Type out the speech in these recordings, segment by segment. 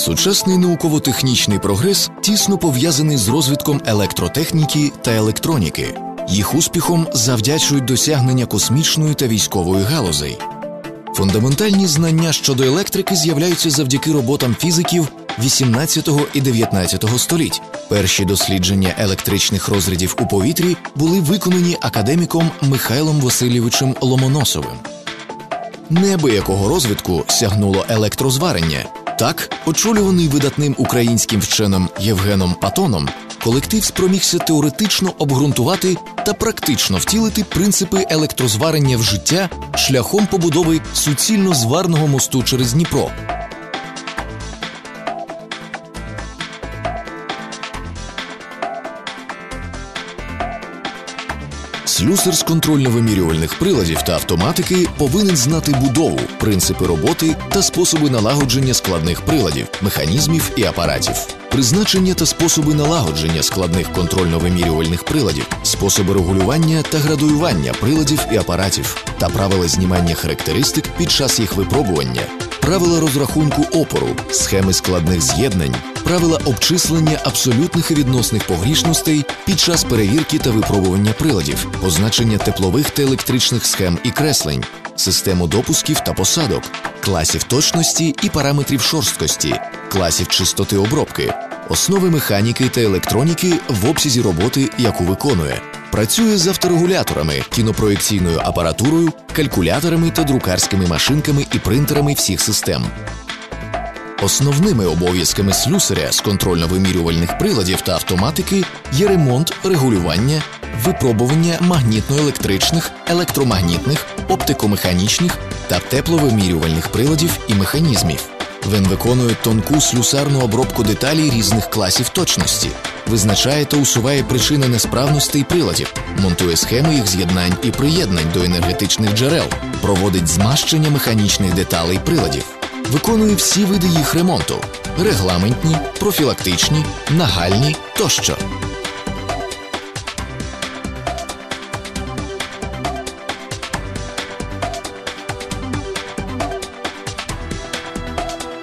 Сучасний науково-технічний прогрес тісно пов'язаний з розвитком електротехніки та електроніки. Їх успіхом завдячують досягнення космічної та військової галузей. Фундаментальні знання щодо електрики з'являються завдяки роботам фізиків 18 і 19 століть. Перші дослідження електричних розрядів у повітрі були виконані академіком Михайлом Васильовичем Ломоносовим. Неабиякого розвитку сягнуло електрозварення. Так, очолюваний видатним українським вченим Євгеном Патоном, колектив спромігся теоретично обґрунтувати та практично втілити принципи електрозварення в життя шляхом побудови суцільно зварного мосту через Дніпро. Слюсар з контрольно-вимірювальних приладів та автоматики повинен знати будову, принципи роботи та способи налагодження складних приладів, механізмів і апаратів. Призначення та способи налагодження складних контрольно-вимірювальних приладів, способи регулювання та градуювання приладів і апаратів та правила знімання характеристик під час їх випробування, правила розрахунку опору, схеми складних з'єднань, правила обчислення абсолютних і відносних погрішностей під час перевірки та випробування приладів, позначення теплових та електричних схем і креслень, систему допусків та посадок, класів точності і параметрів шорсткості, класів чистоти обробки, основи механіки та електроніки в обсязі роботи, яку виконує. Працює з авторегуляторами, кінопроєкційною апаратурою, калькуляторами та друкарськими машинками і принтерами всіх систем. Основними обов'язками слюсаря з контрольно-вимірювальних приладів та автоматики є ремонт, регулювання, випробування магнітно-електричних, електромагнітних, оптикомеханічних та тепловимірювальних приладів і механізмів. Він виконує тонку слюсарну обробку деталей різних класів точності, визначає та усуває причини несправностей приладів, монтує схеми їх з'єднань і приєднань до енергетичних джерел, проводить змащення механічних деталей приладів, виконує всі види їх ремонту: регламентні, профілактичні, нагальні тощо.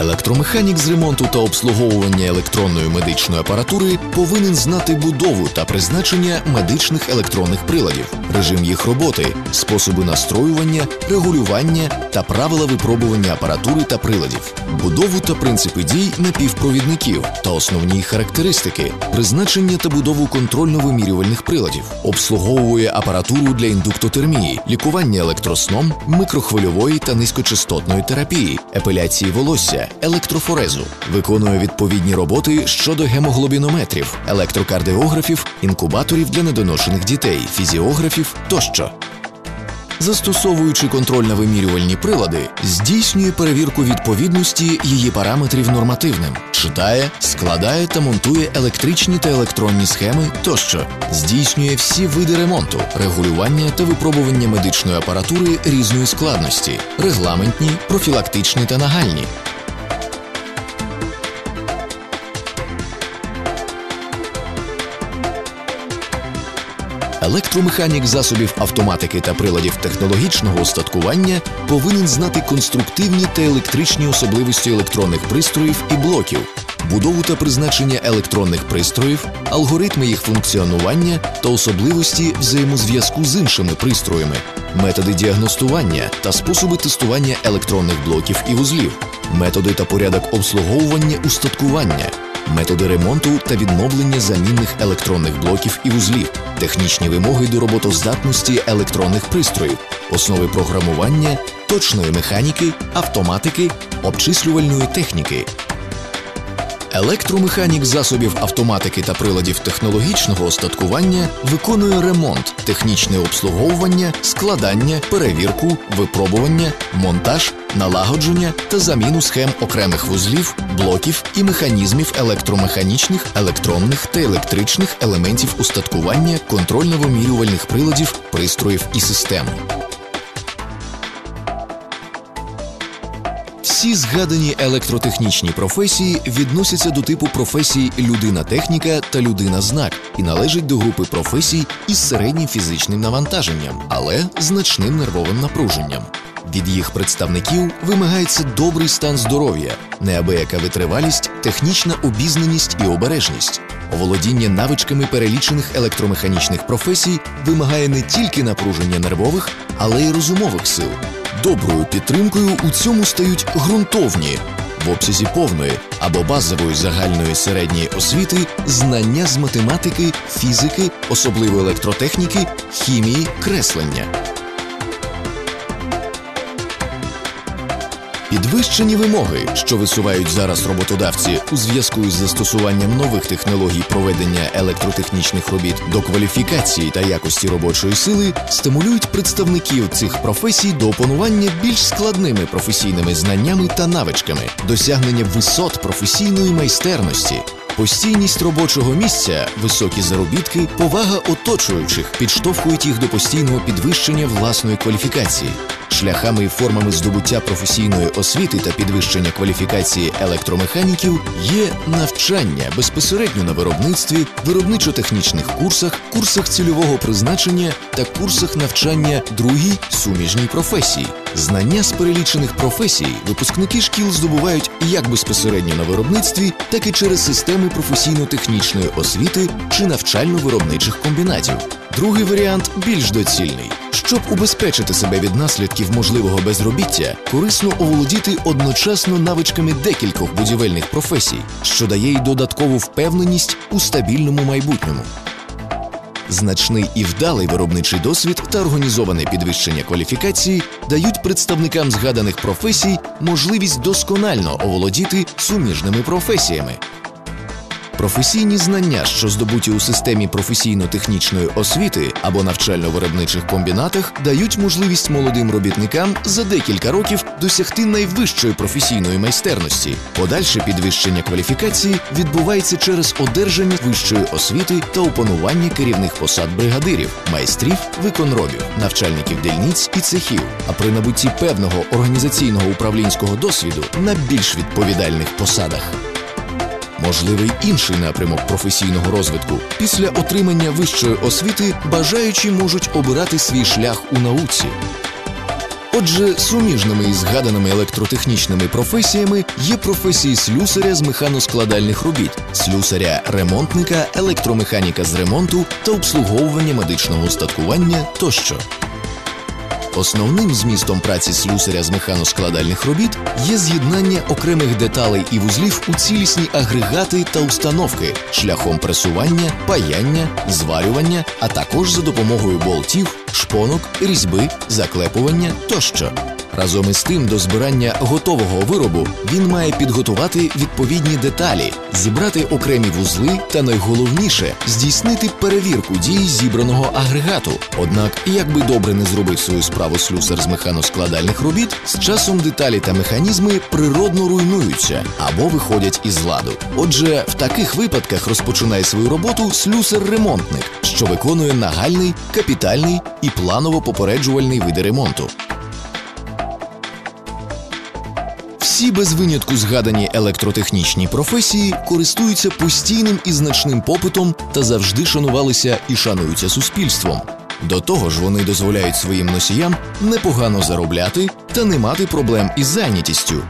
Електромеханік з ремонту та обслуговування електронної медичної апаратури повинен знати будову та призначення медичних електронних приладів, режим їх роботи, способи настроювання, регулювання та правила випробування апаратури та приладів, будову та принципи дій напівпровідників та основні характеристики, призначення та будову контрольно-вимірювальних приладів, обслуговує апаратуру для індуктотермії, лікування електросном, микрохвильової та низькочастотної терапії, епиляції волосся електрофорезу, виконує відповідні роботи щодо гемоглобінометрів, електрокардіографів, інкубаторів для недоношених дітей, фізіографів тощо. Застосовуючи контрольно-вимірювальні прилади, здійснює перевірку відповідності її параметрів нормативним, читає, складає та монтує електричні та електронні схеми тощо, здійснює всі види ремонту, регулювання та випробування медичної апаратури різної складності, регламентні, профілактичні та нагальні. Електромеханік засобів автоматики та приладів технологічного устаткування повинен знати конструктивні та електричні особливості електронних пристроїв і блоків, будову та призначення електронних пристроїв, алгоритми їх функціонування та особливості взаємозв'язку з іншими пристроями, методи діагностування та способи тестування електронних блоків і вузлів, методи та порядок обслуговування устаткування методи ремонту та відновлення замінних електронних блоків і вузлів, технічні вимоги до роботоздатності електронних пристроїв, основи програмування, точної механіки, автоматики, обчислювальної техніки. Електромеханік засобів автоматики та приладів технологічного остаткування виконує ремонт, технічне обслуговування, складання, перевірку, випробування, монтаж, налагодження та заміну схем окремих вузлів, блоків і механізмів електромеханічних, електронних та електричних елементів устаткування контрольно-вимірювальних приладів, пристроїв і систем. Всі згадані електротехнічні професії відносяться до типу професій людина-техніка та людина-знак і належать до групи професій із середнім фізичним навантаженням, але значним нервовим напруженням. Від їх представників вимагається добрий стан здоров'я, неабияка витривалість, технічна обізнаність і обережність. Оволодіння навичками перелічених електромеханічних професій вимагає не тільки напруження нервових, але й розумових сил. Доброю підтримкою у цьому стають ґрунтовні в обсязі повної або базової загальної середньої освіти знання з математики, фізики, особливо електротехніки, хімії, креслення. Підвищені вимоги, що висувають зараз роботодавці у зв'язку із застосуванням нових технологій проведення електротехнічних робіт до кваліфікації та якості робочої сили, стимулюють представників цих професій до опанування більш складними професійними знаннями та навичками, досягнення висот професійної майстерності. Постійність робочого місця, високі заробітки, повага оточуючих підштовхують їх до постійного підвищення власної кваліфікації. Шляхами і формами здобуття професійної освіти та підвищення кваліфікації електромеханіків є навчання безпосередньо на виробництві, виробничо-технічних курсах, курсах цільового призначення та курсах навчання другій суміжній професії. Знання з перелічених професій випускники шкіл здобувають як безпосередньо на виробництві, так і через системи професійно-технічної освіти чи навчально-виробничих комбінатів. Другий варіант більш доцільний. Щоб убезпечити себе від наслідків можливого безробіття, корисно оволодіти одночасно навичками декількох будівельних професій, що дає й додаткову впевненість у стабільному майбутньому. Значний і вдалий виробничий досвід та організоване підвищення кваліфікації дають представникам згаданих професій можливість досконально оволодіти суміжними професіями. Професійні знання, що здобуті у системі професійно-технічної освіти або навчально-виробничих комбінатах, дають можливість молодим робітникам за декілька років досягти найвищої професійної майстерності. Подальше підвищення кваліфікації відбувається через одержання вищої освіти та опанування керівних посад бригадирів, майстрів, виконробів, навчальників дільниць і цехів. А при набутті певного організаційного управлінського досвіду на більш відповідальних посадах. Можливий інший напрямок професійного розвитку. Після отримання вищої освіти бажаючі можуть обирати свій шлях у науці. Отже, суміжними із згаданими електротехнічними професіями є професії слюсаря з механоскладальних робіт, слюсаря-ремонтника, електромеханіка з ремонту та обслуговування медичного устаткування тощо. Основним змістом праці слюсаря з механоскладальних робіт є з'єднання окремих деталей і вузлів у цілісні агрегати та установки шляхом пресування, паяння, зварювання, а також за допомогою болтів, шпонок, різьби, заклепування тощо. Разом із тим, до збирання готового виробу він має підготувати відповідні деталі, зібрати окремі вузли та найголовніше здійснити перевірку дії зібраного агрегату. Однак, як би добре не зробив свою справу слюсар з механоскладальних робіт, з часом деталі та механізми природно руйнуються або виходять із ладу. Отже, в таких випадках розпочинає свою роботу слюсар-ремонтник, що виконує нагальний, капітальний і планово-попереджувальний види ремонту. Всі без винятку згадані електротехнічні професії користуються постійним і значним попитом та завжди шанувалися і шануються суспільством. До того ж, вони дозволяють своїм носіям непогано заробляти та не мати проблем із зайнятістю.